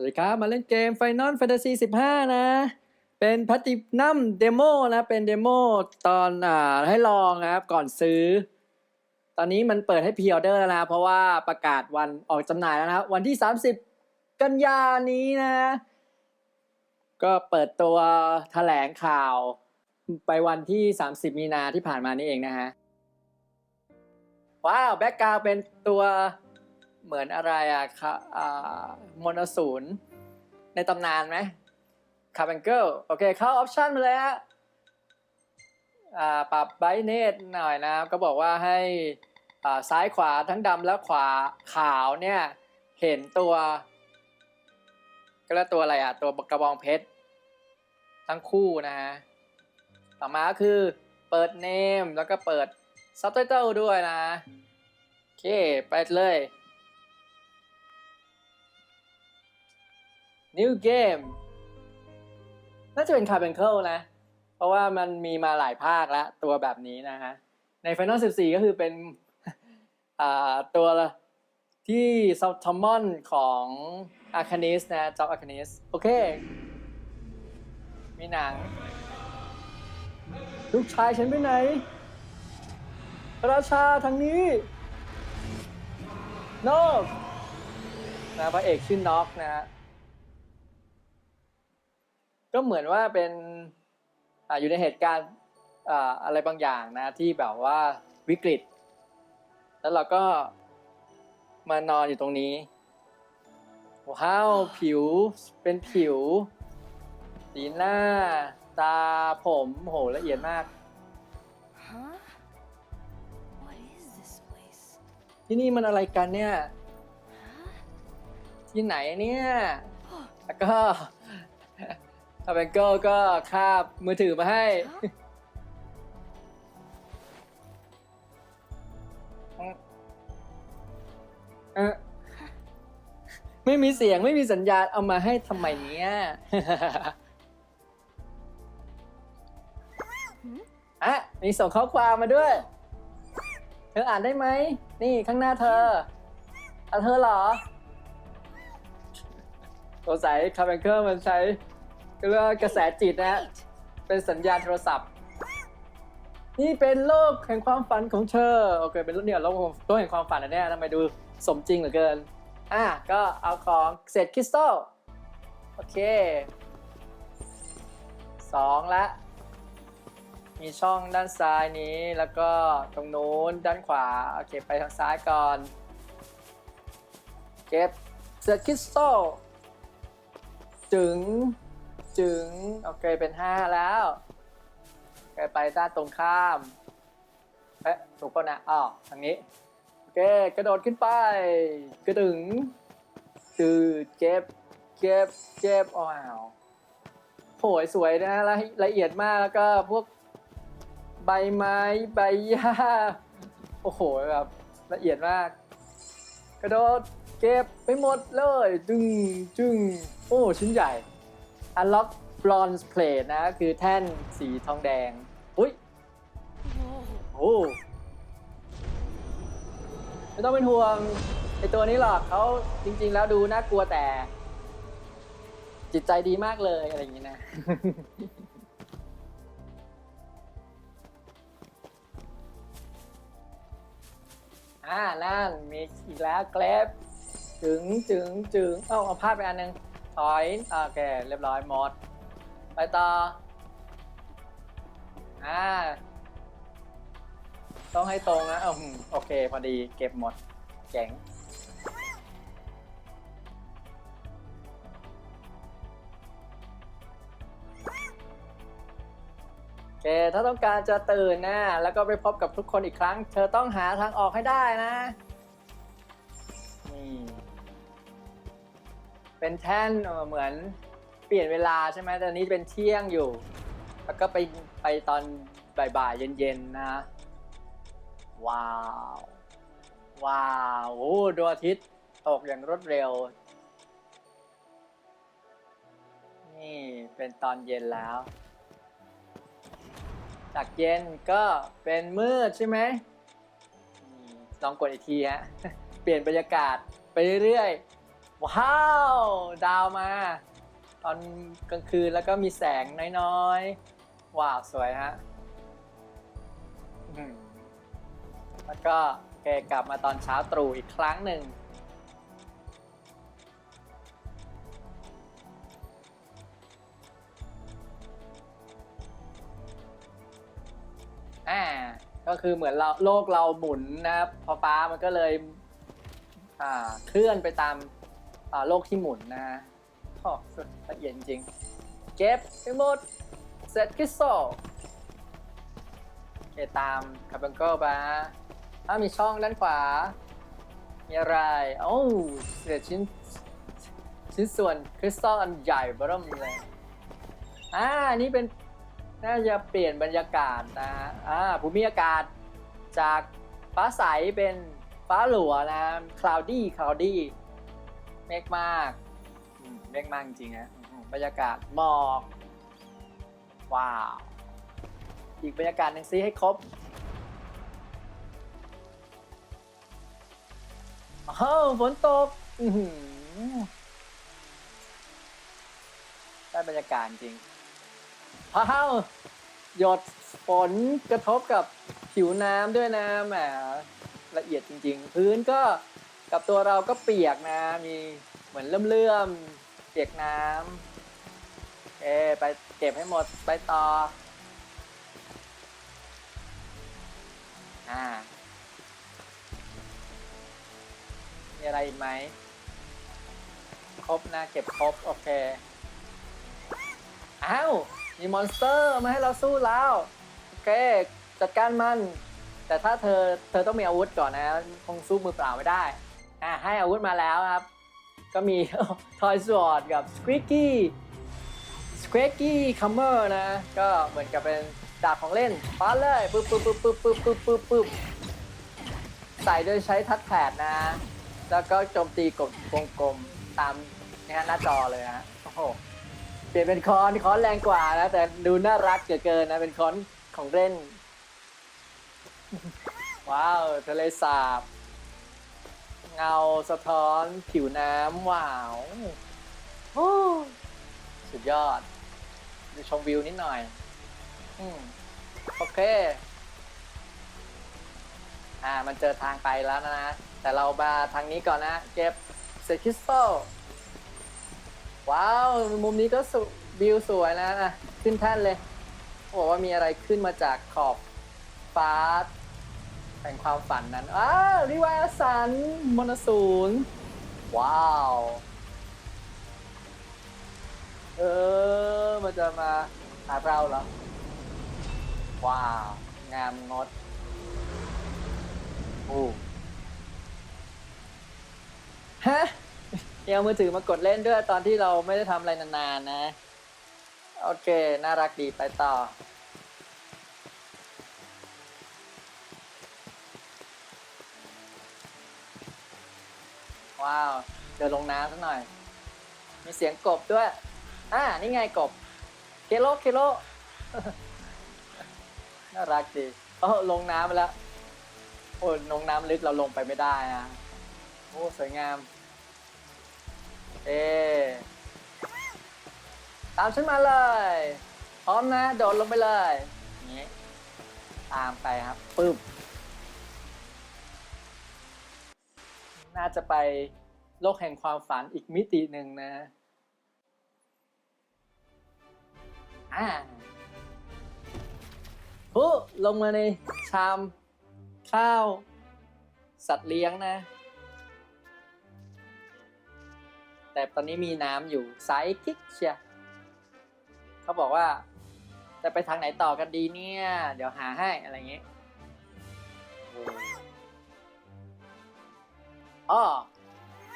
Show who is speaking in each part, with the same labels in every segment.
Speaker 1: วัสดีครับ มาเล่นเกม Final Fantasy 15 นะ เป็นพัตินัมเดโมนะ เป็นเดโมตอนอ่าให้ลองนะครับ ก่อนซื้อ ตอนนี้มันเปิดให้พ r ออเดอร์แล้วนะ เพราะว่าประกาศวันออกจำหน่ายแล้วนะวันที่ 30 กันยานี้นะ ก็เปิดตัวแถลงข่าว ไปวันที่ 30 มีนาที่ผ่านมานี่เองนะฮะ ว้าว แบ็กกราวเป็นตัว เหมือนอะไรอะคะอ่มอนสูนในตำนานไหมคาร์เบนเกิลโอเค เข้าออปชันมาเลยฮะอ่าปรับไบเนตหน่อยนะก็บอกว่าให้อ่าซ้ายขวาทั้งดำและขวาขาวเนี่ย เห็นตัว ก็แล้วตัวอะไรอะ ตัวกระบองเพชร ทั้งคู่นะฮะ ต่อมาก็คือเปิดเนมแล้วก็เปิดซับไตเติลด้วยนะ โอเค ไปเลย New Game น่าจะเป็น c a r b a n c l e นะ เพราะว่ามันมีมาหลายภาคแล้ว ตัวแบบนี้นะฮะ ใน Final 14 ก็คือเป็นตัวที่ซับทอมมอนของ Arcanis นะ Job Arcanis โอเค มีหนัง ลูกชายฉันไปไหน พระราชาทางนี้นอกนะพระเอกชื่อน็อกนะฮะ ก็เหมือนว่าเป็นออยู่ในเหตุการณ์อะไรบางอย่างนะที่แบบว่าวิกฤต แล้วเราก็มานอนอยู่ตรงนี้ว้าวผิวเป็นผิว สีหน้า ตาผมโหละเอียดมาก
Speaker 2: Huh? What is this place?
Speaker 1: ที่นี่มันอะไรกันเนี่ย
Speaker 2: Huh?
Speaker 1: ที่ไหนเนี่ย แล้วก็ คาเบนเกิลก็คาบมือถือมาให้ เออไม่มีเสียงไม่มีสัญญาณเอามาให้ทำไมเนี้ย อะ มีส่งข้อความมาด้วย เธออ่านได้ไหม นี่ข้างหน้าเธอเอาเธอเหรอสงสัยคาร์เบนเคิลมันใช้ ก็เรียกว่ากระแสจิตนะฮะเป็นสัญญาณโทรศัพท์ นี่เป็นโลกแห่งความฝันของเธอโอเคเป็นโลกเนี่ยโลกโลกแห่งความฝันอันเนี้ยทำไมดูสมจริงเหลือเกิน อะก็เอาของเศษคริสตัลโอเคสองละ มีช่องด้านซ้ายนี้แล้วก็ตรงนู้นด้านขวา โอเค ไปทางซ้ายก่อน เก็บเศษคริสตัลจึง จึงโอเคเป็นห้าแล้วโอเคไปด้านตรงข้ามเอ๊ะถูกป่ะนะอ๋อทางนี้โอเคกระโดดขึ้นไปกระดึงตืดเก็บเก็บเก็บอ้าวโหยสวยนะละละเอียดมากแล้วก็พวกใบไม้ใบหญ้าโอ้โหแบบละเอียดมาก กระโดดเก็บไปหมดเลยดึงจึงโอ้ชิ้นใหญ่ Unlock Bronze Plate นะ คือแท่นสีทองแดง อุ้ยโอ้ไม่ต้องเป็นห่วงไอตัวนี้หรอกเขาจริง ๆ แล้วดูน่ากลัวแต่ จิตใจดีมากเลยอะไรอย่างนี้นะอ่านั่นมีอีกแล้วเกรฟจึงจึงจึงเอ้าเอาพลาดไปอันหนึง ถอยโอเคเรียบร้อยหมดไปต่ออ่าต้องให้ตรงนะอืมโอเค พอดีเก็บหมดเจ๋งโอเคถ้าต้องการจะตื่นนะแล้วก็ไปพบกับทุกคนอีกครั้ง เธอต้องหาทางออกให้ได้นะนี่ เป็นแท่นเหมือนเปลี่ยนเวลาใช่ไหมตอนนี้เป็นเที่ยงอยู่ แล้วก็ไปไปตอนบ่ายๆเย็นๆนะ ว้าว ว้าวโอ้ดวงอาทิตย์ตกอย่างรวดเร็ว นี่เป็นตอนเย็นแล้ว จากเย็นก็เป็นมืดใช่ไหมลองกดอีกทีฮะ เปลี่ยนบรรยากาศไปเรื่อยๆ ว้าว ดาวมา ตอนกลางคืนแล้วก็มีแสงน้อยๆ ว้าว สวยฮะแล้วก็โอเคกลับมาตอนเช้าตรู่อีกครั้งหนึ่ง อ่า ก็คือเหมือนเราโลกเราหมุนนะครับพอฟ้ามันก็เลย อ่า เคลื่อนไปตาม โลกที่หมุนนะฮะโอ้สุดละเอียดจริง เก็บไปหมด เสร็จคริสตัลโอเคตามคาร์บังเกิลไปถ้ามีช่องด้านขวา มีอะไร โอ้าเศษชิ้น ชิ้นส่วนคริสตัลอันใหญ่บร์เริ่มเลย อ่า นี่เป็น น่าจะเปลี่ยนบรรยากาศนะฮะ อ่า ภูมิอากาศจากฟ้าใสเป็นฟ้าหลัวนะ คลาวดี้ คลาวดี้ เมฆมากอืมเมฆมากจริงๆนะอืมบรรยากาศหมอกว้าว อีกบรรยากาศหนึ่งซิให้ครบอ้าวฝนตกอื้อหือได้บรรยากาศจริงว้าวหยดฝนกระทบกับผิวน้ำด้วยนะแหมละเอียดจริง ๆ พื้นก็ กับตัวเราก็เปียกนะ มีเหมือนเลื่อมๆเปียกน้ำเอไปเก็บให้หมดไปต่อ อ่า มีอะไรอีกไหม ครบนะ เก็บครบ โอเค อ้าว มีมอนสเตอร์มาให้เราสู้แล้ว โอเค จัดการมันแต่ถ้าเธอ เธอต้องมีอาวุธก่อนนะ คงสู้มือเปล่าไม่ได้ อ่าให้อาวุธมาแล้วครับ ก็มีทอยสวอดกับสควิกกี้สค a กกี้คัมเมอร์นะ ก็เหมือนกับเป็นดาบของเล่นฟาเลยปึ๊บปึ๊บปึ๊บปึ๊บปึ๊บปึ๊บปึ๊บปึ๊บใส่โดยใช้ทัดแพดนะ แล้วก็โจมตีกดวงกลมตามนี่ฮะหน้าจอเลยฮะโอ้โหเปลี่ยนเป็นคอนคอนแรงกว่านะ แต่ดูน่ารักเกินเกินนะ เป็นคอนของเล่น ว้าว ทะเลสาบ เงาสะท้อนผิวน้ำว้าวโอ้สุดยอดดูชมวิวนิดหน่อย อืมโอเค อ่า มันเจอทางไปแล้วนะแต่เรามาทางนี้ก่อนนะ เก็บเซคริสตัลว้าว มุมนี้ก็สุวิวสวยนะอะขึ้นแท่นเลยบอกว่ามีอะไรขึ้นมาจากขอบฟ้า แห่งความฝันนั้น อ้าริวาสันมนสูนว้าว เออ มันจะมาหาเราเหรอ ว้าว งามงดโอ้ฮะยังเอามือถือมากดเล่นด้วยตอนที่เราไม่ได้ทำอะไรนานๆนะ โอเค น่ารักดีไปต่อ ว้าว เดินลงน้ำสักหน่อย มีเสียงกบด้วย อ่า นี่ไงกบ เคโล เคโล น่ารักดีโอ้ลงน้ำไปแล้ว โอ้ลงน้ำลึกเราลงไปไม่ได้อะโอ้ สวยงาม เอ ตามฉันมาเลย พร้อมนะ โดดลงไปเลยนี้ตามไปครับปึ๊บน่าจะไป โลกแห่งความฝันอีกมิติหนึ่งนะอ่าปุ๊ลงมาในชาม ข้าว สัตว์เลี้ยงนะ แต่ตอนนี้มีน้ำอยู่ไซคิกเชียเขาบอกว่า จะไปทางไหนต่อกันดีเนี่ย เดี๋ยวหาให้อะไรอย่างงี้โอ้อ้อ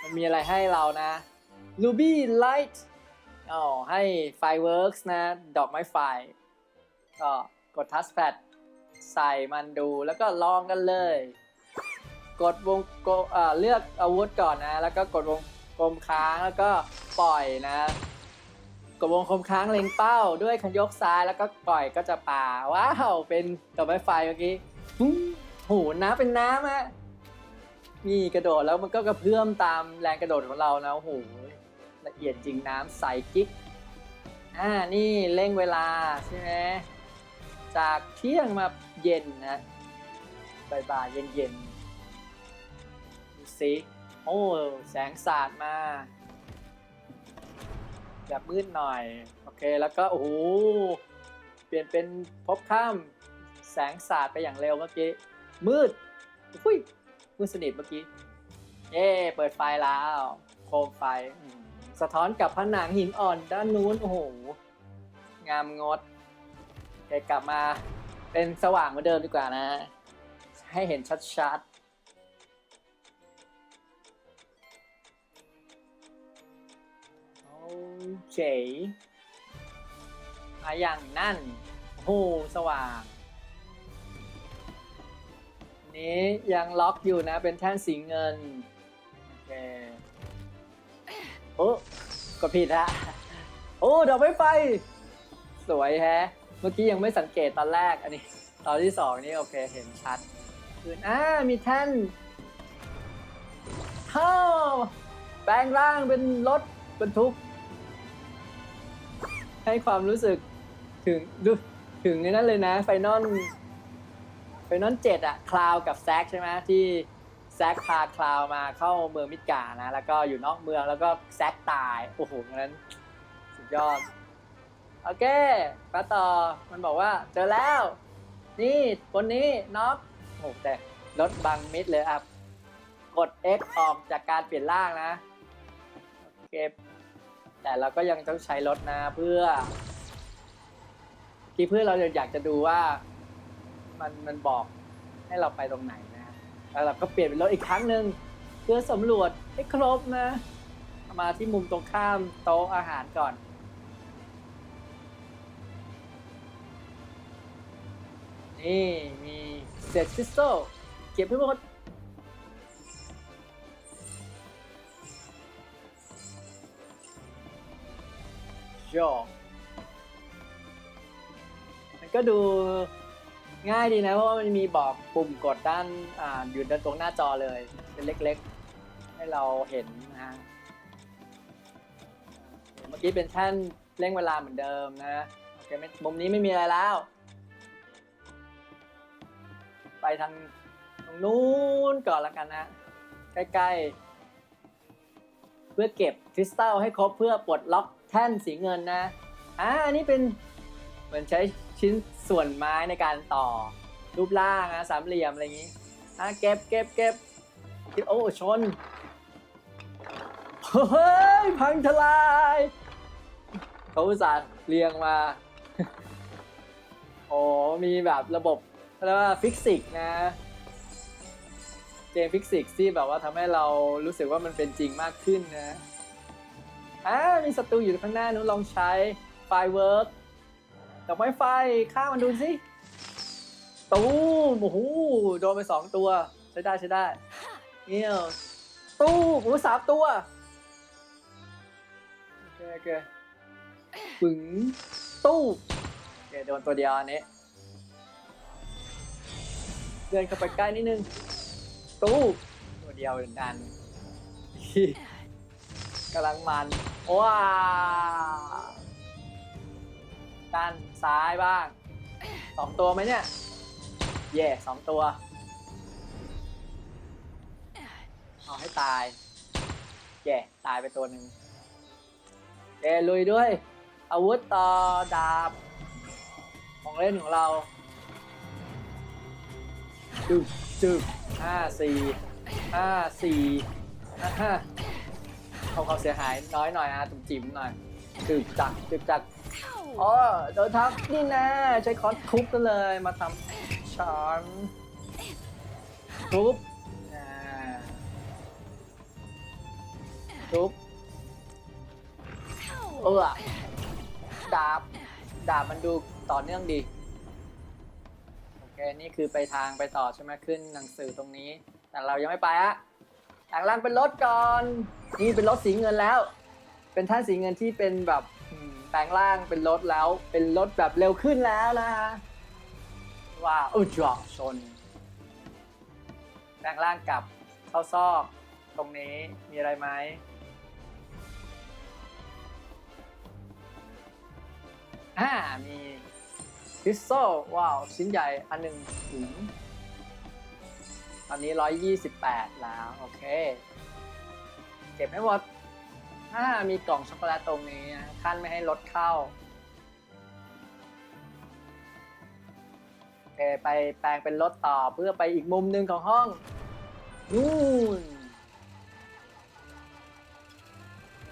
Speaker 1: มันมีอะไรให้เรานะ Ruby Light อ๋อให้ Fireworks นะ ดอกไม้ไฟ ก็กดทัชแพดใส่มันดูแล้วก็ลองกันเลย กดวงกเอ่อเลือกอาวุธก่อนนะ แล้วก็กดวงกลมค้างแล้วก็ปล่อยนะ กดวงกลมค้างเล็งเป้า ด้วยคันยกซ้ายแล้วก็ปล่อยก็จะป่าว้าวเป็นดอกไม้ไฟเมื่อกี้หูน้ำเป็นน้ำอะ นี่กระโดดแล้วมันก็กระเพื่อมตามแรงกระโดดของเรานะโอ้โหละเอียดจริงน้ำใสกิ๊กอ่านี่เร่งเวลาใช่ไหมจากเที่ยงมาเย็นนะบ่ายๆเย็นๆดูสิโอ้แสงสาดมาแบบมืดหน่อย โอเคแล้วก็โอ้โหเปลี่ยนเป็นพบค่ำแสงสาดไปอย่างเร็วเมื่อกี้มืดอุ้ย มืดสนิทเมื่อกี้ เย้เปิดไฟแล้ว โคมไฟอืมสะท้อนกับผนังหินอ่อนด้านนู้น โอ้โห งามงดโอเคกลับมาเป็นสว่างเหมือนเดิมดีกว่านะ ให้เห็นชัดๆ โอเคมาอย่างนั่น โอ้โห สว่าง นี้ยังล็อกอยู่นะเป็นแท่นสีเงิน โอเคโอ้กดผิดฮะโอ้ดอกไม้ไฟ สวยแฮะ เมื่อกี้ยังไม่สังเกตตอนแรกอันนี้ ตอนที่สองนี่โอเคเห็นชัดขึ้นอ่ามีแท่นเข้าแปลงร่างเป็นรถบรรทุก ให้ความรู้สึกถึงดูถึงนนั้นเลยนะไฟนอล ไฟนอลเจ็ดอะคลาวกับแซกใช่ไหมที่แซกพาคลาวมาเข้าเมืองมิดกานะ แล้วก็อยู่นอกเมืองแล้วก็แซกตาย โอ้โหงนั้น สุดยอด โอเคมาต่อมันบอกว่า เจอแล้ว นี่คนนี้น็อกโอ้โหแต่รถบังมิดเลยครับกด X ออกจากการเปลี่ยนร่างนะโอเคแต่เราก็ยังต้องใช้รถนะเพื่อ ที่เพื่อเราอยากจะดูว่า มันมันบอกให้เราไปตรงไหนนะแล้วเราก็เปลี่ยนเป็นรถอีกครั้งหนึ่งเพื่อสำรวจให้ครบนะ มาที่มุมตรงข้ามโต๊ะอาหารก่อน นี่มีเศษคริสตัลเก็บให้หมดโยมันก็ดู ง่ายดีนะเพราะว่ามันมีบอกปุ่มกดด้านอ่าอยู่ด้านตรงหน้าจอเลย เป็นเล็กๆ ให้เราเห็นนะฮะเมื่อกี้เป็นแท่นเร่งเวลาเหมือนเดิมนะโอเคไม่มุมนี้ไม่มีอะไรแล้ว ไปทางตรงนู้นก่อนละกันนะใกล้ๆ เพื่อเก็บคริสตัลให้ครบเพื่อปลดล็อกแท่นสีเงินนะอ่าอันนี้เป็นเหมือนใช้ ชิ้นส่วนไม้ในการต่อ รูปร่างนะสามเหลี่ยมอะไรอย่างนี้อ่าเก็บเก็บเก็บโอ้ชนเฮ้ยพังทลายเขาอุตส่าห์เรียงมา โอ้มีแบบระบบเรียกว่าฟิสิกส์นะ เกมฟิสิกส์ที่แบบว่าทำให้เรารู้สึกว่ามันเป็นจริงมากขึ้นนะอ่ามีศัตรูอยู่ข้างหน้านู้นลองใช้ไฟเวิร์ก ดอกไม้ไฟฆ่ามันดูสิตูมโอ้โหโดนไปสองตัว ใช้ได้ใช้ได้เนี่ยตู้โอ้โหสามตัวโอเคโอเคปึ๋งตู้โอเคโดนตัวเดียวอันนี้เดินเข้าไปใกล้นิดนึงตู้ตัวเดียวเหมือนกันกำลังมันว้า ด้านซ้ายบ้างสองตัวไหมเนี่ยเย่สองตัว เอาให้ตายเย่ตายไปตัวหนึ่งเย่ลุยด้วย อาวุธต่อดาบ ของเล่นของเราจึบจึบห้าสี่ห้าสี่ห้าทำความเสียหายน้อยหน่อยนะจุ่มจิ๋มหน่อยจึบจักจึบจัก
Speaker 2: Ow!
Speaker 1: อ๋อโดนทับนี่แน่ใช้คอนทุบกันเลยมาทำช้อนทุบอ่าทุบเออดาบดาบมันดูต่อเนื่องดี โอเค นี่คือไปทางไปต่อใช่ไหมขึ้นหนังสือตรงนี้ แต่เรายังไม่ไปอะแต่งร่างเป็นรถก่อน นี่เป็นรถสีเงินแล้ว เป็นท่านสีเงินที่เป็นแบบอืม แปลงร่างเป็นรถแล้ว เป็นรถแบบเร็วขึ้นแล้วนะฮะว้าวอุ้ยจอชน แปลงร่างกับเข้าซอกตรงนี้มีอะไรไหมอ่ามีคริสโซว้าว ชิ้นใหญ่อันหนึ่งถุงตอนนี้ 128 แล้ว โอเค เก็บให้หมด อ่ามีกล่องช็อกโกแลตตรงนี้นะขั้นไม่ให้รถเข้าโอเคไปแปลงเป็นรถต่อเพื่อไปอีกมุมหนึ่งของห้องนู่น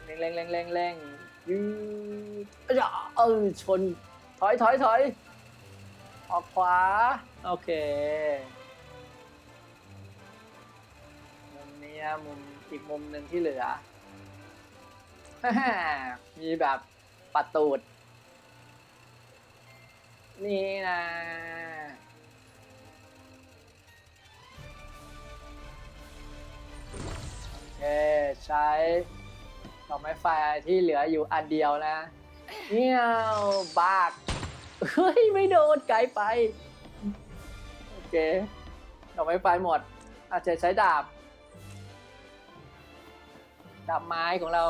Speaker 1: เร่งเร่งเร่งเร่งเร่งยืดอะยะเออชน ถอยถอยถอยออกขวา โอเค มุมนี้มุมอีกมุมหนึ่งที่เหลือ มีแบบปัดตูด นี่นะโอเคใช้ดอกไม้ไฟที่เหลืออยู่อันเดียวนะเงี้ยวบากเฮ้ย ไม่โดนไกลไป โอเคดอกไม้ไฟหมด อาจจะใช้ดาบ ดาบไม้ของเรา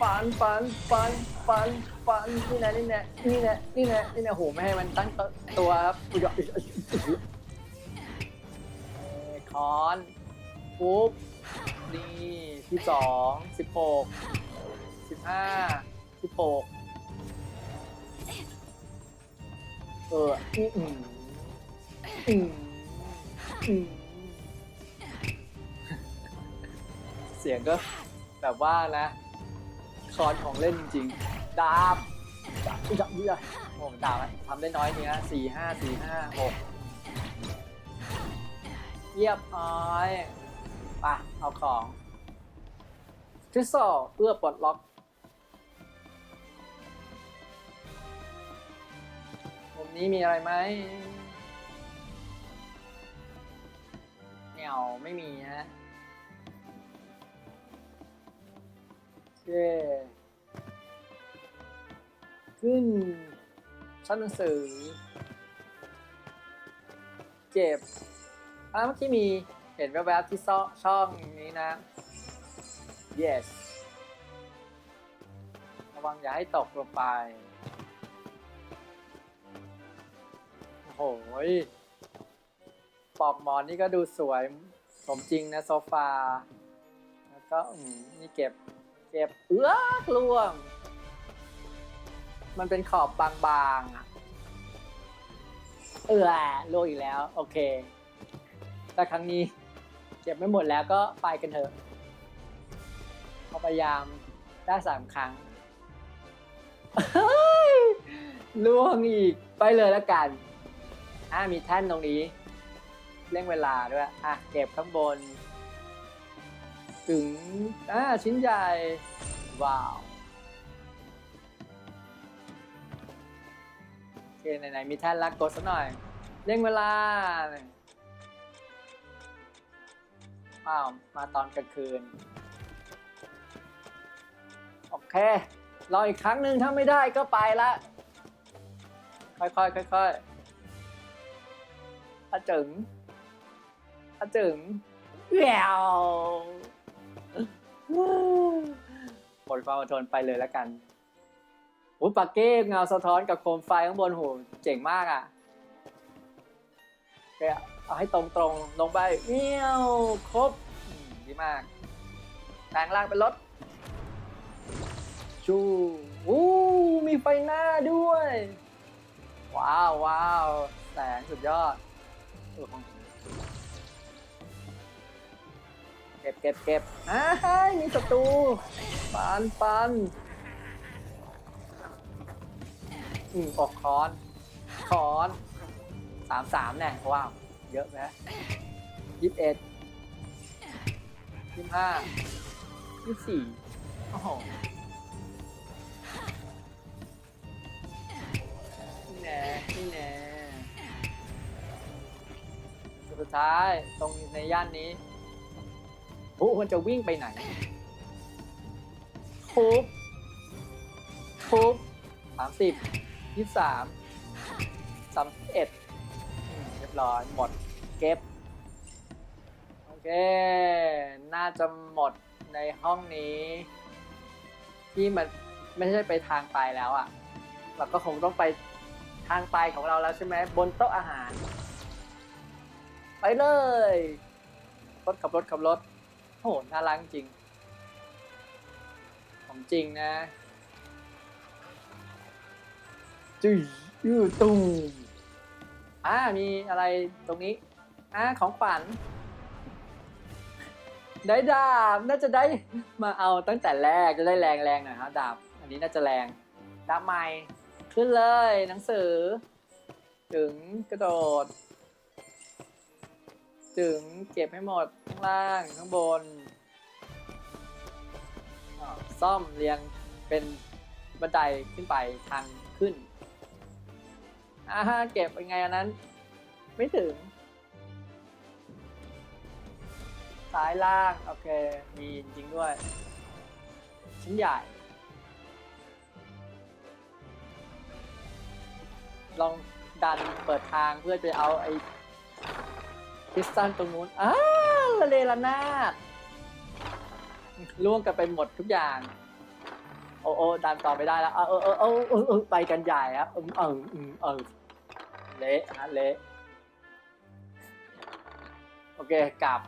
Speaker 1: ฟันฟันฟันฟันฟันนี่นะนี่นะนี่นะนี่นะนี่นะโหไม่ให้มันตั้งตัวครับอุยอุ๊ยอุ๊ยอุ๊ยเอ่อคอนปุ๊บนี่ที่สองสิบหกสิบห้าสิบหกเอออืมอืมอืมอืมเสียงก็แบบว่านะ คอนของเล่นจริงๆดาบดาบดาบดาบโอ้ดาบอะทำได้น้อยเนี้ยสี่ห้าสี่ห้าหกเยียบร้อยไปะเอาของทริสโซเพื่อปลดล็อกมุมนี้มีอะไรไหมเหนียวไม่มีฮะ เค ขึ้น ชั้นหนังสือ เก็บอ่าเมื่อกี้มีเห็นแวบๆที่ซอกช่องนี้นะ yes ระวังอย่าให้ตกลงไป โอ้โหปลอกหมอนนี่ก็ดูสวยสมจริงนะโซฟา แล้วก็อืมนี่เก็บ เก็บเอื้อกล่วง มันเป็นขอบบางๆอะ เอือล่วงอีกแล้ว โอเค แต่ครั้งนี้ เก็บไม่หมดแล้วก็ไปกันเถอะพยายามได้สามครั้งล่วงอีก ไปเลยแล้วกัน อะมีแท่นตรงนี้ เร่งเวลาด้วย อะ เก็บข้างบน ถึงอ่าชิ้นใหญ่ ว้าว โอเค ไหนๆ มีแท่นลักกดสักหน่อยเร่งเวลาว้าวมาตอนกลางคืน โอเค รออีกครั้งหนึ่งถ้าไม่ได้ก็ไปละ ค่อยๆค่อยๆอาจึงอาจึงแวว หมดความอดทนไปเลยแล้วกันโอ้ยปากเก้เงาสะท้อนกับโคมไฟข้างบนโหเจ๋งมากอะเอาให้ตรงๆลงไปเงี้ยวครบดีมากแปลงร่างเป็นรถชูอู้มีไฟหน้าด้วย ว้าวว้าวแสงสุดยอดอ ก็บเก็บเก็บอ้ายมีศัตรูปันปันอืมออกคอนคอนสามสามแน่ว้าว เยอะไหมยี่สิบเอ็ดยี่สิบห้ายี่สิบสี่โอ้โหนี่แน่นี่แน่สุดท้ายตรงในย่านนี้ โอ้มันจะวิ่งไปไหนทุบทุบสามสิบยี่สามสามเอ็ดเรียบร้อยหมดเก็บ โอเค น่าจะหมดในห้องนี้ ที่มันไม่ใช่ไปทางไปแล้วอะ่ะ เราก็คงต้องไปทางไปของเราแล้วใช่ไหมบนโต๊ะอาหาร ไปเลย รถขับรถขับรถ โอ้โหน่ารักจริง ของจริงนะจุยยูตูมอ่ามีอะไรตรงนี้อ่าของฝัน ได้ดาบน่าจะได้มาเอาตั้งแต่แรกจะได้แรงแรงๆหน่อยครับดาบอันนี้น่าจะแรงดาบใหม่ขึ้นเลยหนังสือ ถึงกระโดด ถึงเก็บให้หมดข้างล่างข้างบน ซ่อมเรียงเป็นบันไดขึ้นไปทางขึ้นอ่าเก็บยังไงอันนั้น ไม่ถึง ซ้ายล่าง โอเค มีจริงด้วย ชิ้นใหญ่ ลองดันเปิดทางเพื่อจะเอาไอ้คริสตัลตรงนู้นอ้าละเลละนาด ล่วงกันไปหมดทุกอย่าง โอ้โอ้ดันต่อไม่ได้แล้วเออเออเออเออเออไปกันใหญ่อะเออเออเออเออเละฮะเละโอเคกลับ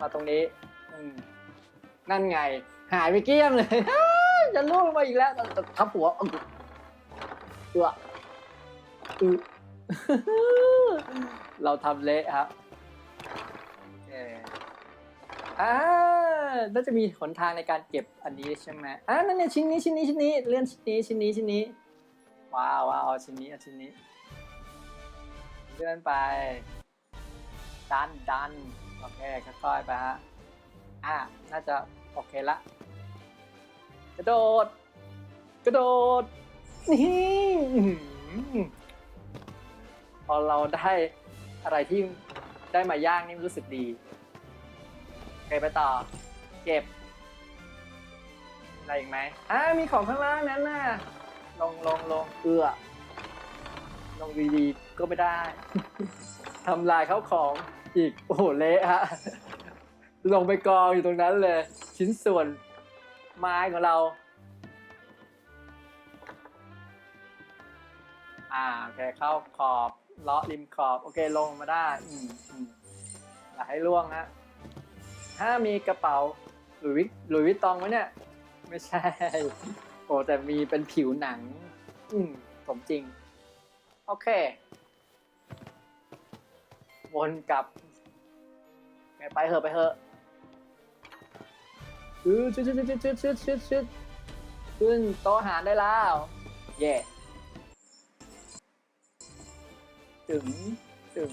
Speaker 1: มาตรงนี้นั่นไง หายไปเกี้ยงเลยจะล่วงมาอีกแล้วทับหัวเออเออเราทำเละครับโอเคอ่า น่าจะมีหนทางในการเก็บอันนี้ใช่ไหมอ่านั่นเนี่ยชิ้นนี้ชิ้นนี้ชิ้นนี้เลื่อนชิ้นนี้ชิ้นนี้ชิ้นนี้ ว้าวว้าวเอาชิ้นนี้เอาชิ้นนี้เลื่อนไป ดันดันโอเคค่อยๆไปฮะอ่าน่าจะโอเคละกระโดด กระโดดนี่พอเราได้อะไรที่ได้มาย่างนี่รู้สึกดี โอเคไปต่อ เก็บ อะไรอีกไหมอ่ามีของข้างล่างนั้นน่ะ ลงลงลงเอือลงดีๆก็ไม่ได้ ทำลายเข้าของอีก โอ้โหเละฮะ ลงไปกองอยู่ตรงนั้นเลย ชิ้นส่วนไม้ของเรา อ่าโอเคเข้าขอบเลาะริมขอบ โอเคลงมาได้ อืมอืมอย่าให้ล่วงฮะถ้ามีกระเป๋า ลุยส์หลุยวิตตองไหมเนี่ย ไม่ใช่ โอ้แต่มีเป็นผิวหนัง อืมสมจริง โอเค วนกลับ ไปเถอะไปเถอะอือชุดชุดชุดชุดชุดชุดชุดขึ้นโต๊ะอาหารได้แล้ว เย่ถึงถึง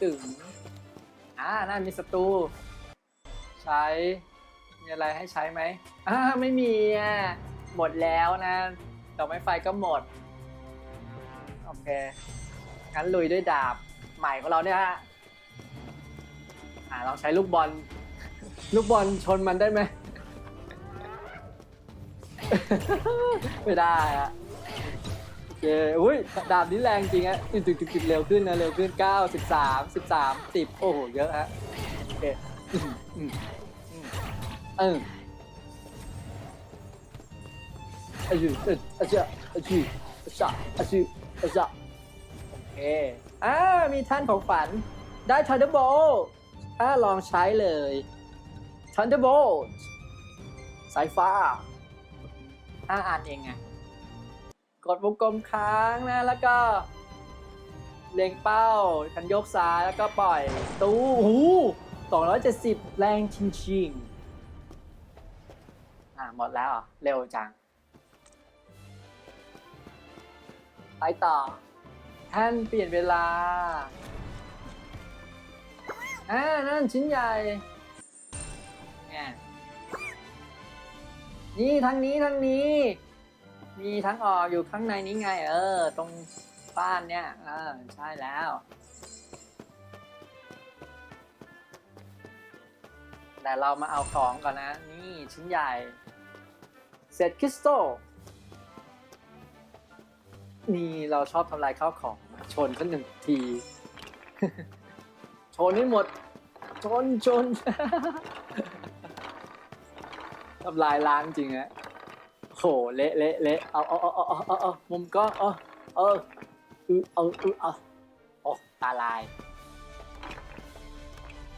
Speaker 1: ถึงอ่านั่นมีศัตรูใช้ มีอะไรให้ใช้ไหมอ่าไม่มีอะหมดแล้วนะดอกไม้ไฟก็หมด โอเค งั้นลุยด้วยดาบใหม่ของเราเนี่ยฮะอ่าลองใช้ลูกบอล ลูกบอลชนมันได้ไหม ไม่ได้อะโอเคอุ้ยดาบนี้แรงจริงอะตึกตึกตึกตึกเร็วขึ้นนะ เร็วขึ้นเก้าสิบสามสิบสามสิบโอ้โห เยอะฮะ โอเค เอออายุเอออาจจะอาชีอาชาอาชีอาชาโอเคอ่ามีท่านของฝัน ได้ Thunderbolt อ่าลองใช้เลย Thunderbolt สายฟ้าอ่าอ่านเองไงกดวงกลมค้างนะ แล้วก็ เล็งเป้าคันโยกซ้ายแล้วก็ปล่อย ตู้หู270แรงชิงชิงๆ อ่าหมดแล้วเหรอเร็วจัง ไปต่อ ท่านเปลี่ยนเวลาอ่านั่นชิ้นใหญ่เนี่ยนี่ทางนี้ทางนี้ มีทั้งออกอยู่ข้างในนี้ไง เออ ตรงบ้านเนี่ยเออใช่แล้ว แต่เรามาเอาของก่อนนะ นี่ชิ้นใหญ่ เศษคริสตัลนี่เราชอบทำลายข้าวของ ชนกันหนึ่งที ชนให้หมด ชนชนทำลายล้างจริงฮะโหเละเละเละเอาเอาเอาเอาเอาเอามุมกล้องเอาเอออือเอาอือเอาโอตาลาย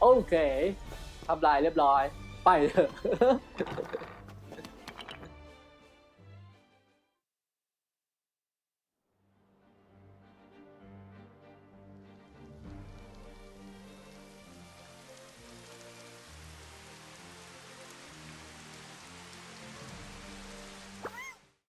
Speaker 1: โอเค ทำลายเรียบร้อย ไปเถอะ